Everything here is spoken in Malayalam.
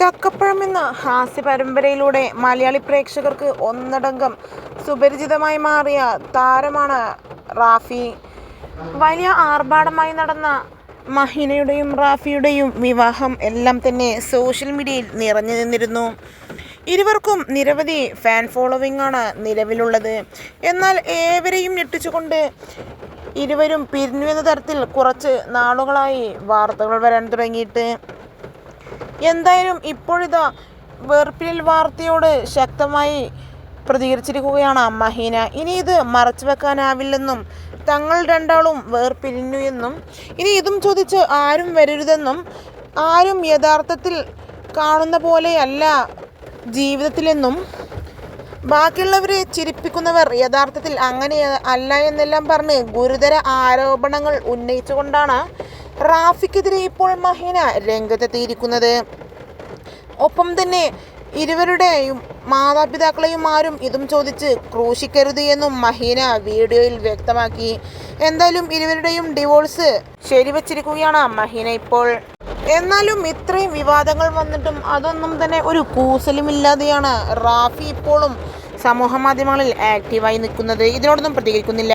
ചക്കപ്പഴം എന്ന ഹാസ്യ പരമ്പരയിലൂടെ മലയാളി പ്രേക്ഷകർക്ക് ഒന്നടങ്കം സുപരിചിതമായി മാറിയ താരമാണ് റാഫി. വലിയ ആർഭാടമായി നടന്ന മഹിനയുടെയും റാഫിയുടെയും വിവാഹം എല്ലാം തന്നെ സോഷ്യൽ മീഡിയയിൽ നിറഞ്ഞു നിന്നിരുന്നു. ഇരുവർക്കും നിരവധി ഫാൻ ഫോളോവിംഗ് ആണ് നിലവിലുള്ളത്. എന്നാൽ ഏവരെയും ഞെട്ടിച്ചുകൊണ്ട് ഇരുവരും പിരിഞ്ഞു എന്ന തരത്തിൽ കുറച്ച് നാളുകളായി വാർത്തകൾ വരാൻ തുടങ്ങിയിട്ട്. എന്തായാലും ഇപ്പോഴിതാ വെറുപ്പിൽ വാർത്തയോട് ശക്തമായി പ്രതികരിച്ചിരിക്കുകയാണ് മഹീന. ഇനി ഇത് മറച്ചു വെക്കാനാവില്ലെന്നും തങ്ങൾ രണ്ടാളും വേർപിരിഞ്ഞു എന്നും ഇനി ഇതും ചോദിച്ച് ആരും വരരുതെന്നും ആരും യഥാർത്ഥത്തിൽ കാണുന്ന പോലെയല്ല ജീവിതത്തിലെന്നും ബാക്കിയുള്ളവരെ ചിരിപ്പിക്കുന്നവർ യഥാർത്ഥത്തിൽ അങ്ങനെ അല്ല എന്നെല്ലാം പറഞ്ഞ് ഗുരുതര ആരോപണങ്ങൾ ഉന്നയിച്ചുകൊണ്ടാണ് റാഫിക്കെതിരെ ഇപ്പോൾ മഹീന രംഗത്തെത്തിയിരിക്കുന്നത് ഒപ്പം തന്നെ ഇരുവരുടെയും മാതാപിതാക്കളെയും ആരും ഇതും ചോദിച്ച് ക്രൂശിക്കരുത് എന്നും മഹീന വീഡിയോയിൽ വ്യക്തമാക്കി. എന്തായാലും ഇരുവരുടെയും ഡിവോഴ്സ് ശരിവച്ചിരിക്കുകയാണ് മഹീന ഇപ്പോൾ. എന്നാലും ഇത്രയും വിവാദങ്ങൾ വന്നിട്ടും അതൊന്നും തന്നെ ഒരു കൂസലുമില്ലാതെയാണ് റാഫി ഇപ്പോഴും സമൂഹ മാധ്യമങ്ങളിൽ ആക്റ്റീവായി നിൽക്കുന്നത്. ഇതിനോടൊന്നും പ്രതികരിക്കുന്നില്ല.